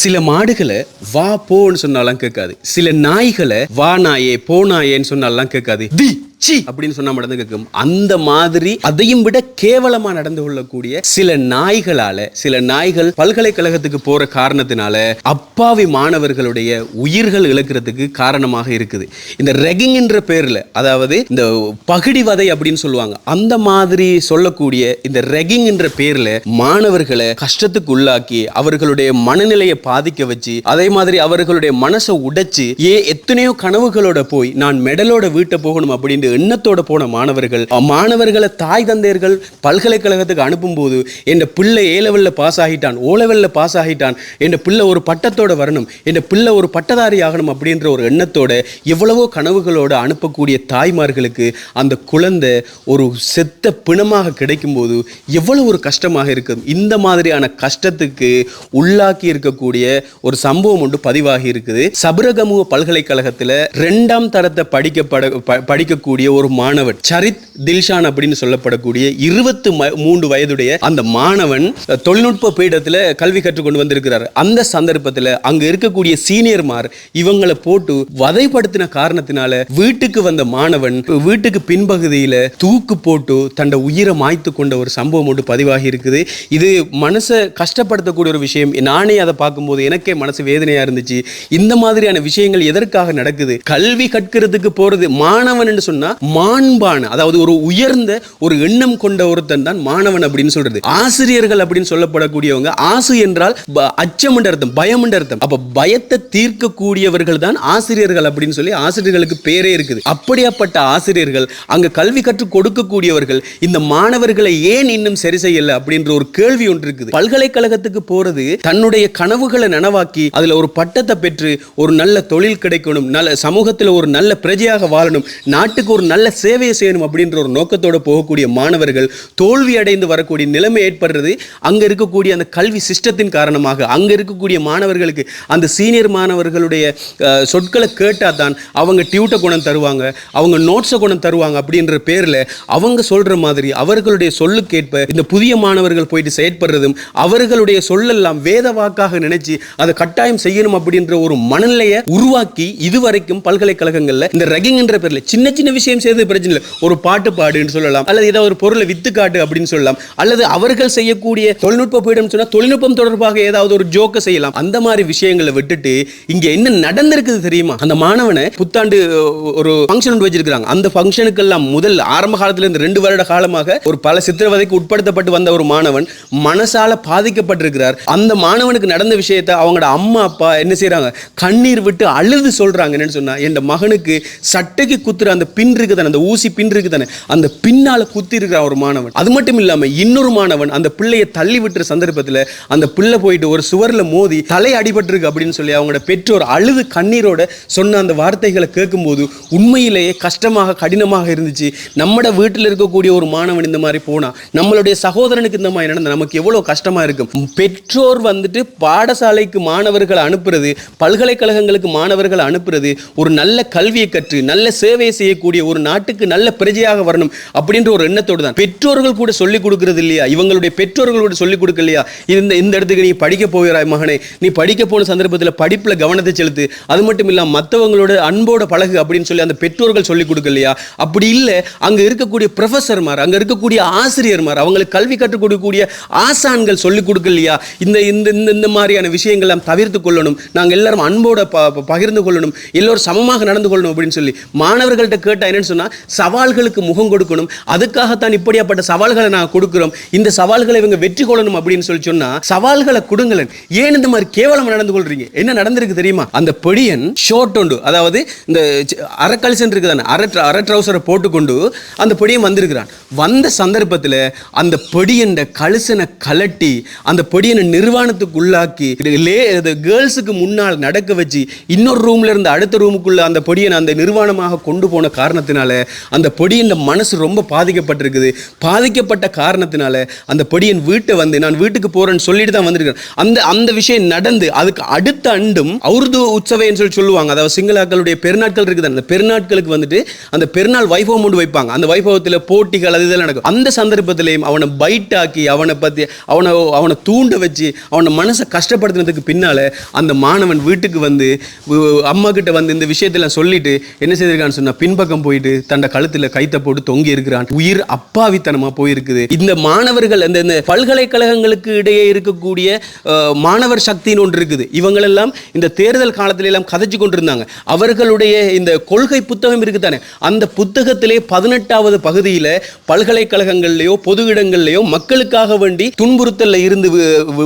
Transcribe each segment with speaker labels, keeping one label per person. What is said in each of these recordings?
Speaker 1: சில மாடுகளை வா போன்னு சொன்னாலாம் கேட்காது. சில நாய்களை வா நாயே போ நாயேன்னு சொன்னாலாம் கேட்காது. தி சி அப்படின்னு சொன்னா மட்டும் கேட்கும். அந்த மாதிரி அதையும் விட கேவலமா நடந்து கொள்ளக்கூடிய சில நாய்களால சில நாய்கள் பல்கலைக்கழகத்துக்கு போற காரணத்தினால அப்பாவி மாணவர்களுடைய உயிர்கள் இழக்கிறதுக்கு காரணமாக இருக்குது. இந்த ரெகிங் என்ற பேர்ல அதாவது இந்த பகிடிவதை அப்படின்னு சொல்லுவாங்க. அந்த மாதிரி சொல்லக்கூடிய இந்த ரெகிங் என்ற பேர்ல மாணவர்களை கஷ்டத்துக்கு உள்ளாக்கி அவர்களுடைய மனநிலையை பாதிக்க வச்சு அதே மாதிரி அவர்களுடைய மனசை உடைச்சு ஏ எத்தனையோ கனவுகளோட போய் நான் மெடலோட வீட்டை போகணும் அப்படின்னு எண்ணத்தோடு போன மாணவர்கள் மாணவர்களை தாய் தந்தையர்கள் பல்கலைக்கழகத்துக்கு அனுப்பும்போது என் பிள்ளை ஏ லெவலில் பாஸ் ஆகிட்டான் ஓ லெவலில் பாஸ் ஆகிட்டான் என் பிள்ளை ஒரு பட்டத்தோட வரணும் என் பிள்ளை ஒரு பட்டதாரி ஆகணும் அப்படின்ற ஒரு எண்ணத்தோட எவ்வளவோ கனவுகளோட அனுப்பக்கூடிய தாய்மார்களுக்கு அந்த குழந்தை ஒரு செத்த பிணமாக கிடைக்கும்போது எவ்வளவு ஒரு கஷ்டமாக இருக்கும். இந்த மாதிரியான கஷ்டத்துக்கு உள்ளாக்கி இருக்கக்கூடிய ஒரு சம்பவம் ஒன்று பதிவாகி இருக்குது. சபரகமுக பல்கலைக்கழகத்தில் ரெண்டாம் தரத்தை படிக்கப்பட ப- படிக்கக்கூடிய ஒரு மாணவன் சரித் தில்ஷான் அப்படின்னு சொல்லப்படக்கூடிய இருபத்து மூன்று வயதுடைய அந்த மாணவன் தொழில்நுட்ப பீடத்தில் கல்வி கற்றுக்கொண்டு வந்திருக்கிறார். அந்த சந்தர்ப்பத்தில் அங்க இருக்கக்கூடிய சீனியர்மார் இவங்களை போட்டு வதைப்படுத்தின காரணத்தினால வீட்டுக்கு வந்த மாணவன் வீட்டுக்கு பின்பகுதியில தூக்கு போட்டு தன்னை உயிரை மாய்த்து கொண்ட ஒரு சம்பவம் ஒன்று பதிவாகி இருக்குது. இது மனசை கஷ்டப்படுத்தக்கூடிய ஒரு விஷயம். நானே அதை பார்க்கும்போது எனக்கே மனசு வேதனையா இருந்துச்சு. இந்த மாதிரியான விஷயங்கள் எதற்காக நடக்குது? கல்வி கற்கிறதுக்கு போறது மாணவன் என்று சொன்னா மாண்பான அதாவது ஒரு உயர்ந்த ஒரு எண்ணம் கொண்ட ஒருத்தன் தான் மாணவன் அப்படின்னு சொல்றது. ஆசிரியர்கள் அப்படின்னு சொல்லப்படக்கூடியவங்க ஆசு என்றால் அச்சம் அர்த்தம் பயம் அர்த்தம். அப்ப பயத்தை தீர்க்கக்கூடியவர்கள் தான் ஆசிரியர்கள் அப்படின்னு சொல்லி ஆசிரியர்களுக்கு பேரே இருக்குது. அப்படியாப்பட்ட ஆசிரியர்கள் அங்க கல்வி கற்றுக் கொடுக்கக்கூடியவர்கள் இந்த மாணவர்களை ஏன் இன்னும் சரி செய்யல அப்படின்ற ஒரு கேள்வி ஒன்று இருக்குது. பல்கலைக்கழகத்துக்கு போறது தன்னுடைய கனவுகளை நனவாக்கி அதுல ஒரு பட்டத்தை பெற்று ஒரு நல்ல தொழில் கிடைக்கணும் நல்ல சமூகத்துல ஒரு நல்ல பிரஜையாக வாழணும் நாட்டுக்கு ஒரு நல்ல சேவையை செய்யணும் அப்படின்ற ஒரு நோக்கத்தோட போகக்கூடிய மாணவர்கள் தோல்வி அடைந்து வரக்கூடிய நிலைமை ஏற்படுறது அங்கே இருக்கக்கூடிய அந்த கல்வி சிஸ்டத்தின் காரணமாக. அங்கே இருக்கக்கூடிய மாணவர்களுக்கு அந்த சீனியர் மாணவர்களுடைய சொற்களை கேட்டால் தான் அவங்க டியூட்டை குணம் தருவாங்க அவங்க நோட்ஸை குணம் தருவாங்க அப்படின்ற பேரில் அவங்க சொல்ற மாதிரி அவர்களுடைய சொல்லுக்கேற்ப இந்த புதிய மாணவர்கள் போயிட்டு செயற்படுறதும் அவர்களுடைய சொல்லெல்லாம் வேத வாக்காக நினைச்சு அதை கட்டாயம் செய்யணும் அப்படின்ற ஒரு மனநிலையை உருவாக்கி இதுவரைக்கும் பல்கலைக்கழகங்களில் இந்த ரகிங் என்ற பேரில் சின்ன சின்ன விஷயம் செய்தது பிரச்சனை இல்லை. ஒரு பாட்டு பாடுன்னு சொல்லலாம். அல்லது ஏதாவது ஒரு பொருளை வித்து காட்டு அப்படின்னு சொல்லலாம். அல்லது அவர்கள் செய்யக்கூடிய தொழில்நுட்ப பீடம் சொன்னால் தொழில்நுட்பம் தொடர்பாக ஏதாவது ஒரு ஜோக்கை செய்யலாம். அந்த மாதிரி விஷயங்களை விட்டுட்டு இங்கே என்ன நடந்திருக்குது தெரியுமா? அந்த மாணவனை புத்தாண்டு ஒரு ஃபங்க்ஷன் ஒன்று வச்சிருக்காங்க அந்த ஃபங்க்ஷனுக்கெல்லாம் முதல் ஆரம்ப காலத்துல இருந்து ரெண்டு வருட காலமாக ஒரு பல சித்திரவதைக்கு உட்படுத்தப்பட்டு வந்த ஒரு மாணவன் மனசால பாதிக்கப்பட்டிருக்கிறார். அந்த மாணவனுக்கு நடந்த விஷயத்தை அவங்களோட அம்மா அப்பா என்ன செய்யறாங்க கண்ணீர் விட்டு அழுது சொல்றாங்க. என்னன்னு சொன்னா என் மகனுக்கு சட்டைக்கு குத்துற அந்த பின் இருக்குதானே அந்த ஊசி பின் இருக்குதானே அந்த பின்னால குத்தி இருக்கிற ஒரு மாணவன். அது மட்டும் இல்லாம இன்னொரு மாணவன் அந்த பிள்ளையை தள்ளி விட்டுற சந்தர்ப்பத்துல அந்த பிள்ளை போயிட்டு ஒரு சுவர்ல மோதி தலை அடிபட்டிருக்கு அப்படின்னு சொல்லி அவங்களோட பெற்றோர் அழுது கண்ணீரோட சொன்ன அந்த வார்த்தைகளை கேட்கும்போது உண்மையிலேயே கஷ்டமாக கடினமாக இருந்துச்சு. நம்மட வீட்டில் இருக்கக்கூடிய ஒரு மாணவன் இந்த மாதிரி போனா நம்மளுடைய சகோதரனுக்கு இந்த மாதிரி நடந்த நமக்கு எவ்வளவு கஷ்டமா இருக்கும் பெற்றோர் வந்துட்டு பாடசாலைக்கு மாணவர்களை அனுப்புறது பல்கலைக்கழகங்களுக்கு மாணவர்களை அனுப்புறது ஒரு நல்ல கல்வியை கற்று நல்ல சேவை செய்யக்கூடிய ஒரு நாட்டுக்கு நல்ல பிரஜையாக வரணும் அப்படின்ற ஒரு எண்ணத்தோடு தான் பெற்றோர்கள் கூட சொல்லிக் கொடுக்கறது இல்லையா? இவங்களுடைய பெற்றோர்கள் கூட சொல்லிக் கொடுக்கலையா இந்த இந்த இடத்துக்கு நீ படிக்க போகிறாய் மகனே. நீ படிக்க போன சந்தர்ப்பத்தில் படிப்பில் கவனத்தை செலுத்து. அது மட்டும் இல்லாமல் மற்றவங்களோட அன்போட பழகு அப்படின்னு சொல்லி அந்த பெற்றோர்கள் சொல்லிக் கொடுக்கலையா அப்படி இல்லை அங்கே இருக்கக்கூடிய ப்ரொஃபஸர்மார் அங்கே இருக்கக்கூடிய ஆசிரியர்மார் அவங்களுக்கு கல்வி கற்றுக் கொடுக்கக்கூடிய ஆசான்கள் சொல்லிக் கொடுக்கலையா இந்த இந்த இந்த இந்த மாதிரியான விஷயங்கள்லாம் தவிர்த்து கொள்ளணும். நாங்கள் எல்லாரும் அன்போட பகிர்ந்து கொள்ளணும். எல்லோரும் சமமாக நடந்து கொள்ளணும் அப்படின்னு சொல்லி. மாணவர்கள்ட்ட கேட்டால் என்னன்னு சொன்னால் சவால்களுக்கு முகம் கொடுக்கணும். அதுக்காகத்தான் இப்படியாப்பட்ட சவால்களை நான் கொடுக்கிறோம். இந்த சவால்களை இவங்க வெற்றி கொள்ளணும் அப்படின்னு சொல்லி சொன்னா சவால்களை கொடுங்களேன். ஏன் இந்த மாதிரி கேவலம் நடந்து கொள்றீங்க? என்ன நடந்திருக்கு தெரியுமா? அந்த பெடியன் ஷோர்ட் ஒன்று அதாவது இந்த சி- அரை கலிசன் அரை அரை ட்ரௌசரை போட்டுக்கொண்டு அந்த பொடியன் வந்திருக்கிறான். வந்த சந்தர்ப்பத்தில் அந்த பொடியன் கலிசனை கலட்டி அந்த பொடியனை நிர்வாணத்துக்கு உள்ளாக்கி லே கேர்ள்ஸுக்கு முன்னால் நடக்க வச்சு இன்னொரு ரூம்ல இருந்து அடுத்த ரூமுக்குள்ள அந்த பொடியனை அந்த நிர்வாணமாக கொண்டு போன காரணத்தினால அந்த பொடியன் மனசு ரொம்ப பாதிக்கப்பட்டிருக்குது. பாதிக்கப்பட்ட காரணத்தினால அந்த பொடியன் வீட்டை வந்து நான் வீட்டுக்கு போறேன்னு சொல்லிட்டு தான் வந்திருக்கேன் அந்த அந்த விஷயம் நடந்து அதுக்கு அடுத்த அண்டும் அவுர்து உற்சவைன்னு சொல்லி சொல்லுவாங்க. அதாவது சிங்களாக்களுடைய பெருநாட்கள் இருக்குது. அந்த பெருநாட்களுக்கு வந்துட்டு அந்த பெருநாள் வைபவம் கொண்டு வைப்பாங்க. அந்த வைபவத்தில் போட்டிகள் அது இதெல்லாம் நடக்கும். அந்த சந்தர்ப்பத்திலையும் அவனை பைட் ஆக்கி அவனை பற்றி அவனை அவனை தூண்ட வச்சு அவனை மனசை கஷ்டப்படுத்தினதுக்கு பின்னால் அந்த மாணவன் வீட்டுக்கு வந்து அம்மா கிட்ட வந்து இந்த விஷயத்தெல்லாம் சொல்லிட்டு என்ன செய்திருக்கான்னு சொன்னால் பின்பக்கம் போயிட்டு தண்டை கழுத்தில் கைத்த போட்டு தொங்கி இருக்கிறான். உயிர் அப்பாவித்தனமா போயிருக்குது. இந்த மாணவர்கள் அந்த இந்த பல்கலைக்கழகங்களுக்கு இடையே இருக்கக்கூடிய மாணவர் சக்தின்னு ஒன்று இருக்குது. இவங்களெல்லாம் இந்த தேர்தல் காலத்துல எல்லாம் கதைச்சு கொண்டிருந்தாங்க. அவர்களுடைய இந்த கொள்கை புத்தகம் இருக்குதானே? அந்த புத்தகத்திலே பதினெட்டாவது பகுதியில் பல்கலைக்கழகங்கள்லையோ பொது இடங்கள்லையோ மக்களுக்காக வேண்டி துன்புறுத்தலில் இருந்து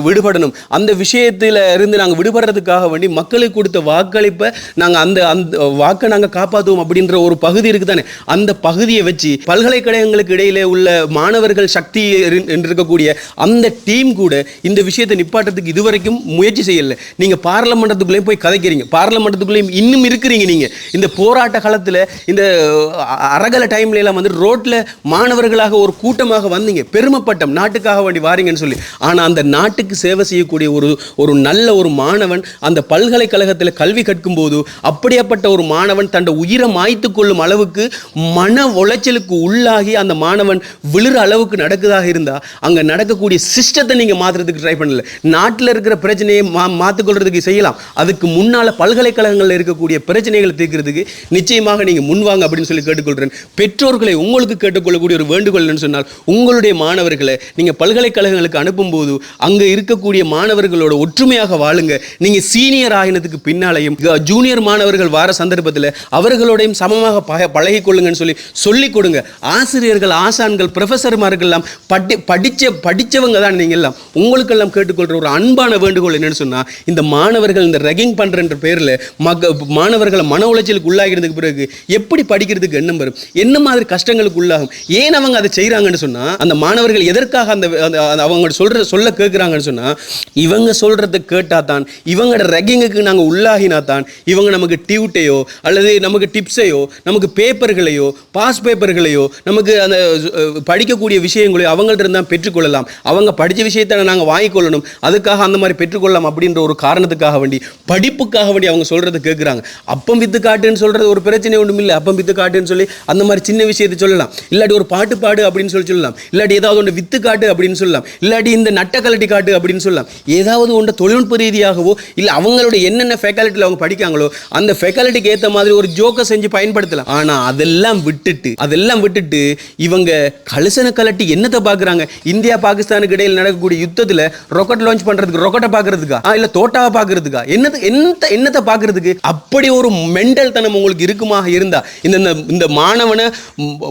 Speaker 1: விடுபடணும். அந்த விஷயத்தில் இருந்து நாங்க விடுபடுறதுக்காக வேண்டி மக்களுக்கு கொடுத்த வாக்களிப்பை நாங்க அந்த அந்த வாக்கை நாங்க காப்பாற்றுவோம் அப்படின்ற ஒரு பகுதி இருக்குதானே? அந்த பகுதியை அமைச்சு பல்கலைக்கழகங்களுக்கு இடையிலே உள்ள மாணவர்கள் சக்தி என்று இருக்கக்கூடிய அந்த டீம் கூட இந்த விஷயத்தை நிப்பாட்டத்துக்கு இதுவரைக்கும் முயற்சி செய்யல. நீங்க பார்லமெண்டத்துக்குள்ளேயும் போய் கதைக்கிறீங்க. பார்லமெண்டத்துக்குள்ளேயும் இன்னும் இருக்கிறீங்க நீங்க. இந்த போராட்ட காலத்தில் இந்த அரகல டைம்ல எல்லாம் வந்து ரோட்டில் மாணவர்களாக ஒரு கூட்டமாக வந்தீங்க. பெருமைப்பட்டம். நாட்டுக்காக வேண்டி வாரீங்கன்னு சொல்லி. ஆனால் அந்த நாட்டுக்கு சேவை செய்யக்கூடிய ஒரு ஒரு நல்ல ஒரு மாணவன் அந்த பல்கலைக்கழகத்தில் கல்வி கற்கும் போது அப்படியாப்பட்ட ஒரு மாணவன் தன் உயிரை மாய்த்து கொள்ளும் அளவுக்கு மன உளைச்சலுக்கு உள்ளாகி அந்த மாணவன் விழுற அளவுக்கு நடக்குதாக இருந்தால் அங்கே நடக்கக்கூடிய சிஸ்டத்தை நீங்கள் மாற்றுறதுக்கு ட்ரை பண்ணல. நாட்டில் இருக்கிற பிரச்சனையை மா மாற்றிக்கொள்றதுக்கு செய்யலாம். அதுக்கு முன்னால் பல்கலைக்கழகங்களில் இருக்கக்கூடிய பிரச்சனைகளை தீர்க்கிறதுக்கு நிச்சயமாக நீங்கள் முன்வாங்க அப்படின்னு சொல்லி கேட்டுக்கொள்கிறேன் பெற்றோர்களை உங்களுக்கு கேட்டுக்கொள்ளக்கூடிய ஒரு வேண்டுகோள்னு சொன்னால் உங்களுடைய மாணவர்களை நீங்கள் பல்கலைக்கழகங்களுக்கு அனுப்பும்போது அங்கே இருக்கக்கூடிய மாணவர்களோட ஒற்றுமையாக வாழுங்க. நீங்கள் சீனியர் ஆகினதுக்கு பின்னாலையும் ஜூனியர் மாணவர்கள் வார சந்தர்ப்பத்தில் அவர்களோடையும் சமமாக பழகிக்கொள்ளுங்கன்னு சொல்லி சொல்லி சொல்லிக் கொடுங்க. ஆசிரியர்கள் ஆசான்கள் ப்ரொஃபஸர்மார்கள்லாம் படி படிச்ச படித்தவங்க தான் நீங்க எல்லாம் உங்களுக்கெல்லாம் கேட்டுக்கொள்கிற ஒரு அன்பான வேண்டுகோள் என்னென்னு சொன்னா இந்த மாணவர்கள் இந்த ரெகிங் பண்ணுறன்ற பேர்ல மக மாணவர்களை மன உளைச்சலுக்கு உள்ளாகிறதுக்கு பிறகு எப்படி படிக்கிறதுக்கு எண்ணம் வரும்? என்ன மாதிரி கஷ்டங்களுக்கு உள்ளாகும்? ஏன் அவங்க அதை செய்கிறாங்கன்னு சொன்னா அந்த மாணவர்கள் எதற்காக அந்த அவங்க சொல்ற சொல்ல கேட்குறாங்கன்னு சொன்னா இவங்க சொல்றதை கேட்டா தான் இவங்களோட ரெக்கிங்குக்கு நாங்க உள்ளாகினா தான் இவங்க நமக்கு டியூட்டையோ அல்லது நமக்கு டிப்ஸையோ நமக்கு பேப்பர்களையோ பாஸ் பேப்பர்களையோ நமக்கு அந்த படிக்கக்கூடிய விஷயங்களையோ அவங்கள்ட்ட இருந்தால் பெற்றுக்கொள்ளலாம். அவங்க படிச்ச விஷயத்தை நாங்க வாங்கிக்கொள்ளணும். அதுக்காக அந்த மாதிரி பெற்றுக்கொள்ளலாம் அப்படின்ற ஒரு காரணத்துக்காக வேண்டி படிப்புக்காக வேண்டி அவங்க சொல்றதை கேட்குறாங்க அப்பம் வித்து காட்டுன்னு சொல்றது ஒரு பிரச்சனை ஒன்றும் இல்லை. அப்பம் வித்து காட்டுன்னு சொல்லி அந்த மாதிரி சின்ன விஷயத்தை சொல்லலாம். இல்லாட்டி ஒரு பாட்டு பாடு அப்படின்னு சொல்லி சொல்லலாம். இல்லாட்டி ஏதாவது ஒன்று வித்து காட்டு அப்படின்னு சொல்லலாம். இல்லாட்டி இந்த நட்ட கலட்டி காட்டு அப்படின்னு சொல்லலாம். ஏதாவது ஒன்று தொழில்நுட்ப ரீதியாகவோ இல்லை அவங்களோட என்னென்ன ஃபேக்கல்ட்டியில் அவங்க படிக்காங்களோ அந்த ஃபேக்கல்ட்டிக்கு ஏற்ற மாதிரி ஒரு ஜோக்கை செஞ்சு பயன்படுத்தலாம். ஆனால் அதெல்லாம் விட்டுட்டு அதெல்லாம் விட்டுட்டு இவங்க கலசனை கலட்டி என்னத்தை பார்க்குறாங்க? இந்தியா பாகிஸ்தானுக்கு இடையில் நடக்கக்கூடிய யுத்தத்தில் ராக்கெட் லான்ச் பண்ணுறதுக்கு ராக்கெட்டை பார்க்குறதுக்கா? இல்லை தோட்டாவை பார்க்கறதுக்கா? என்னது என்னத்தை என்னத்தை பார்க்குறதுக்கு? அப்படி ஒரு மெண்டல் தனம் உங்களுக்கு இருக்குமாக இருந்தால் இந்த இந்த- இந்த மாணவனை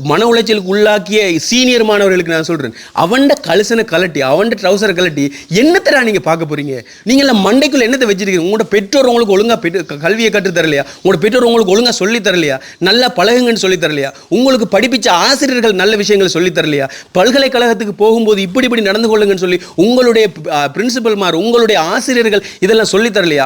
Speaker 1: மன உளைச்சலுக்கு உள்ளாக்கிய சீனியர் மாணவர்களுக்கு நான் சொல்கிறேன் அவன் கலசனை கலட்டி அவன் ட்ரௌசரை கலட்டி என்னத்தடா நீங்கள் பார்க்க போகிறீங்க நீங்கள் எல்லாம் மண்டைக்குள்ள என்னத்தை வச்சிருக்கீங்க? உங்களோட பெற்றோர் உங்களுக்கு ஒழுங்காக பெற்று- கல்வியை கற்றுத்தரலையா? உங்களோட பெற்றோர் உங்களுக்கு ஒழுங்காக சொல்லி தரலையா நல்லா பழகுங்கன்னு சொல்லி தரலையா உங்களுக்கு படிப்பிச்ச ஆசிரியர்கள் நல்ல விஷயங்களை சொல்லி தரலையா? பல்கலைக்கழகத்துக்கு போகும்போது இப்படி இப்படி நடந்து கொள்ளுங்கன்னு சொல்லி உங்களுடைய பிரின்சிபல்மார் உங்களுடைய ஆசிரியர்கள் இதெல்லாம் சொல்லி தரலையா?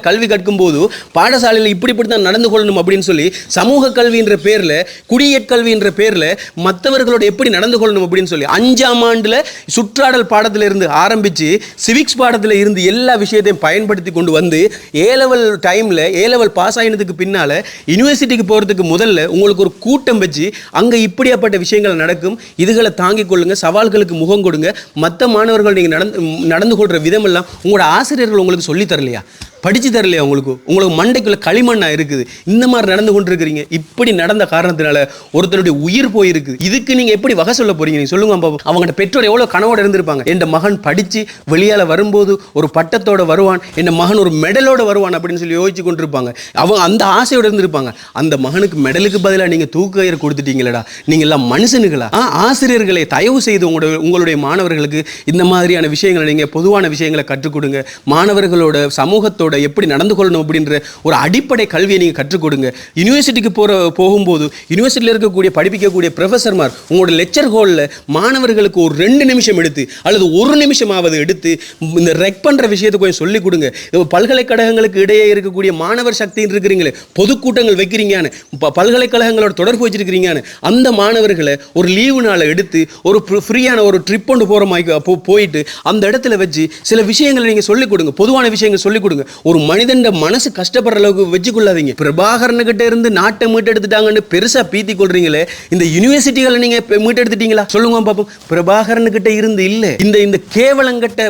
Speaker 1: கல்வி கற்கும் போது பாடசாலையில் இப்படி இப்படி தான் நடந்து கொள்ளணும் அப்படின்னு சொல்லி சமூக கல்வின்ற பேரில் குடியற்கல்வின்ற பேரில் மற்றவர்களோட எப்படி நடந்து கொள்ளணும் அப்படின்னு சொல்லி அஞ்சாம் ஆண்டில் சுற்றாடல் பாடத்திலிருந்து இருந்து சிவிக்ஸ் பாடத்தில் இருந்து எல்லா விஷயத்தையும் பயன்படுத்தி கொண்டு வந்து ஏ லெவல் டைம்ல ஏ லெவல் பாஸ் ஆகினதுக்கு பின்னால் யூனிவர்சிட்டிக்கு போகிறதுக்கு முதல்ல உங்களுக்கு ஒரு கூட்டம் வச்சு அங்க இப்படியாப்பட்ட விஷயங்கள் நடக்கும் இதுகளை தாங்கிக் கொள்ளுங்க சவால்களுக்கு முகம் கொடுங்க மற்ற மாணவர்கள் நீங்க நடந்து நடந்து கொள்ற விதமெல்லாம் உங்களோட ஆசிரியர்கள் உங்களுக்கு சொல்லி படித்து தரலையா உங்களுக்கு? உங்களுக்கு மண்டைக்குள்ள களிமண்ணாக இருக்குது. இந்த மாதிரி நடந்து கொண்டிருக்கிறீங்க. இப்படி நடந்த காரணத்தினால ஒருத்தருடைய உயிர் போயிருக்கு. இதுக்கு நீங்கள் எப்படி வகை சொல்ல போறீங்க? நீங்கள் சொல்லுங்க பாப்போம் அவங்கள்ட்ட பெற்றோர் எவ்வளோ கனவோட இருந்திருப்பாங்க. என் மகன் படித்து வெளியால் வரும்போது ஒரு பட்டத்தோட வருவான். என் மகன் ஒரு மெடலோடு வருவான் அப்படின்னு சொல்லி யோசிச்சு கொண்டிருப்பாங்க. அவங்க அந்த ஆசையோடு இருந்திருப்பாங்க. அந்த மகனுக்கு மெடலுக்கு பதிலாக நீங்கள் தூக்கு தூக்கயிறு கொடுத்துட்டீங்களடா. நீங்கள் எல்லாம் மனுஷனுங்களா ஆ, ஆசிரியர்களை தயவு செய்து உங்களுடைய உங்களுடைய மாணவர்களுக்கு இந்த மாதிரியான விஷயங்களை நீங்கள் பொதுவான விஷயங்களை கற்றுக் கொடுங்க. மாணவர்களோட சமூகத்தோட மாணவர்களோட எப்படி நடந்து கொள்ளணும் அப்படின்ற ஒரு அடிப்படை கல்வியை நீங்கள் கற்றுக் கொடுங்க. யூனிவர்சிட்டிக்கு போகிற போகும்போது யூனிவர்சிட்டியில் இருக்கக்கூடிய படிப்பிக்கக்கூடிய ப்ரொஃபஸர்மார் உங்களோட லெக்சர் ஹாலில் மாணவர்களுக்கு ஒரு ரெண்டு நிமிஷம் எடுத்து அல்லது ஒரு நிமிஷமாவது எடுத்து இந்த ரெக் பண்ணுற விஷயத்தை கொஞ்சம் சொல்லிக் கொடுங்க. பல்கலைக்கழகங்களுக்கு இடையே இருக்கக்கூடிய மாணவர் சக்தின்னு இருக்கிறீங்களே பொதுக்கூட்டங்கள் வைக்கிறீங்கன்னு பல்கலைக்கழகங்களோட தொடர்பு வச்சிருக்கிறீங்கன்னு அந்த மாணவர்களை ஒரு லீவு நாளை எடுத்து ஒரு ஃப்ரீயான ஒரு ட்ரிப் ஒன்று போகிற மாதிரி போயிட்டு அந்த இடத்துல வச்சு சில விஷயங்களை நீங்கள் சொல்லிக் கொடுங்க. பொதுவான விஷயங்கள் சொல்லிக் கொடுங்க. ஒரு மனிதன் மனசு கஷ்டப்படுற அளவுக்கு வச்சுக்கொள்ளாதீங்க. பிரபாகரன் கிட்ட இருந்து நாட்டை மீட்டெடுத்துட்டாங்கன்னு பெருசா பீத்தி கொள்றீங்களே இந்த யூனிவர்சிட்டிகளை நீங்க மீட்டெடுத்துட்டீங்களா? சொல்லுங்க பாப்போம். பிரபாகரன் கிட்ட இருந்து இல்ல. இந்த இந்த கேவலங்கட்ட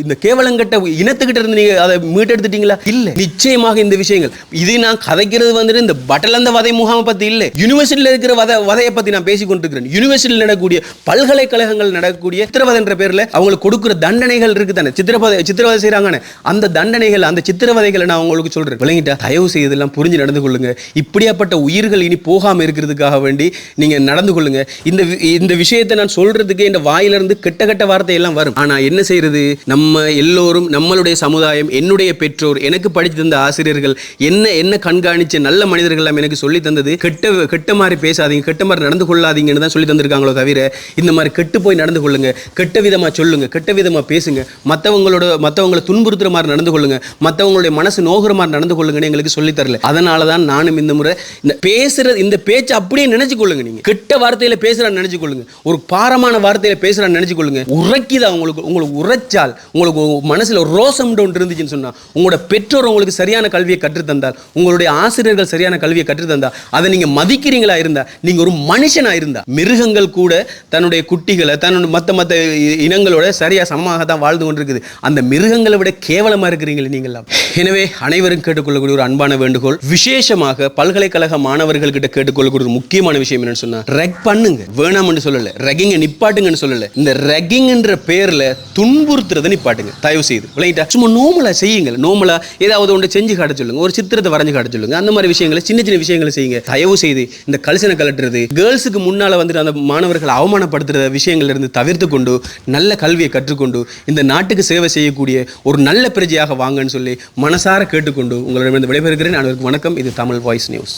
Speaker 1: இந்த கேவலங்கட்ட இனத்துக்கிட்ட இருந்து நீங்க அதை மீட்டெடுத்துட்டீங்களா? இல்ல. நிச்சயமாக இந்த விஷயங்கள். இது நான் கதைக்கிறது வந்துட்டு இந்த பட்டலந்த வதை முகாமை பத்தி இல்ல. யூனிவர்சிட்டியில் இருக்கிற வத வதையை பத்தி நான் பேசி கொண்டிருக்கிறேன். யூனிவர்சிட்டியில் நடக்கக்கூடிய பல்கலைக்கழகங்கள் நடக்கக்கூடிய சித்திரவதை என்ற பேர்ல அவங்களுக்கு கொடுக்குற தண்டனைகள் இருக்கு தானே சித்திரவதை சித்திரவதை செய்யறாங்கன்னு அந்த தண்டனைகள் அந்த சித்திரவதைகளை நான் உங்களுக்கு சொல்கிறேன் விளங்கிட்டா? தயவு செய்து இதெல்லாம் புரிஞ்சு நடந்து கொள்ளுங்க. இப்படியாப்பட்ட உயிர்கள் இனி போகாமல் இருக்கிறதுக்காக வேண்டி நீங்கள் நடந்து கொள்ளுங்க. இந்த வி- இந்த விஷயத்தை நான் சொல்கிறதுக்கு இந்த வாயிலிருந்து கெட்ட கெட்ட வார்த்தையெல்லாம் வரும். ஆனால் என்ன செய்கிறது நம்ம எல்லோரும் நம்மளுடைய சமுதாயம் என்னுடைய பெற்றோர் எனக்கு படித்து தந்த ஆசிரியர்கள் என்ன என்ன கண்காணிச்ச நல்ல மனிதர்கள் எனக்கு சொல்லி தந்தது கெட்ட கெட்ட மாதிரி பேசாதீங்க கெட்ட மாதிரி நடந்து கொள்ளாதீங்கன்னு தான் சொல்லி தந்திருக்காங்களோ தவிர இந்த மாதிரி கெட்டு போய் நடந்து கொள்ளுங்க. கெட்ட விதமாக சொல்லுங்க கெட்ட விதமாக பேசுங்க. மற்றவங்களோட மற்றவங்களை துன்புறுத்துற மாதிரி நடந்து கொள்ளுங்க. மற்றவங்களுடைய மனசு நோகிற மாதிரி நடந்து கொள்ளுங்கன்னு எங்களுக்கு சொல்லி தரல. அதனால தான் நானும் இந்த முறை இந்த பேசுற இந்த பேச்சை அப்படியே நினைச்சு கொள்ளுங்க நீங்க. கெட்ட வார்த்தையில பேசுறான்னு நினைச்சு கொள்ளுங்க. ஒரு பாரமான வார்த்தையில பேசுறான்னு நினைச்சு கொள்ளுங்க. உரைக்குதா உங்களுக்கு உங்களுக்கு உரைச்சால் உங்களுக்கு மனசுல ரோசம் ஒன்று இருந்துச்சுன்னு சொன்னா உங்களோட பெற்றோர் உங்களுக்கு சரியான கல்வியை கற்றுத்தந்தால் உங்களுடைய ஆசிரியர்கள் சரியான கல்வியை கற்றுத்தந்தா அதை நீங்க மதிக்கிறீங்களா இருந்தா நீங்க ஒரு மனுஷனா இருந்தா மிருகங்கள் கூட தன்னுடைய குட்டிகளை தன்னுடைய மத்த மத்த இ- இனங்களோட சரியா சமமாக தான் வாழ்ந்து கொண்டிருக்குது. அந்த மிருகங்களை விட கேவலமா இருக்கிறீங்களே நீங்களாம் எனவே அனைவரும் கேட்டுக்கொள்ளக்கூடிய ஒரு அன்பான வேண்டுகோள். விசேஷமாக பல்கலைக்கழக மாணவர்கள் கிட்ட கேட்டுக்கொள்ளக்கூடிய ஒரு முக்கியமான விஷயம் என்னன்னு சொன்னா ரெக் பண்ணுங்க. வேணாம்னு சொல்லல. ரெக்கிங்க நிப்பாட்டுங்கன்னு சொல்லல. இந்த ரெக்கிங்ன்ற பேர்ல துன்புறுத்துறதை நிப்பாட்டுங்க. தயவு செய்து. விளையிட்டா சும்மா நோமலா செய்யுங்க நோமலா ஏதாவது ஒன்று செஞ்சு காட்ட சொல்லுங்க. ஒரு சித்திரத்தை வரைஞ்சு காட்ட சொல்லுங்க. அந்த மாதிரி விஷயங்களை சின்ன சின்ன விஷயங்களை செய்யுங்க. தயவு செய்து இந்த கல்சனை கலட்டுறது கேர்ள்ஸுக்கு முன்னால வந்துட்டு அந்த மாணவர்களை அவமானப்படுத்துற விஷயங்கள்ல இருந்து தவிர்த்து கொண்டு நல்ல கல்வியை கற்றுக்கொண்டு இந்த நாட்டுக்கு சேவை செய்யக்கூடிய ஒரு நல்ல பிரஜையாக வாங்கன்னு சொல்லி மனசார கேட்டுக்கொண்டு உங்களிடமிருந்து விடைபெறுகிறேன். அனைவருக்கு வணக்கம். இது தமிழ் வாய்ஸ் நியூஸ்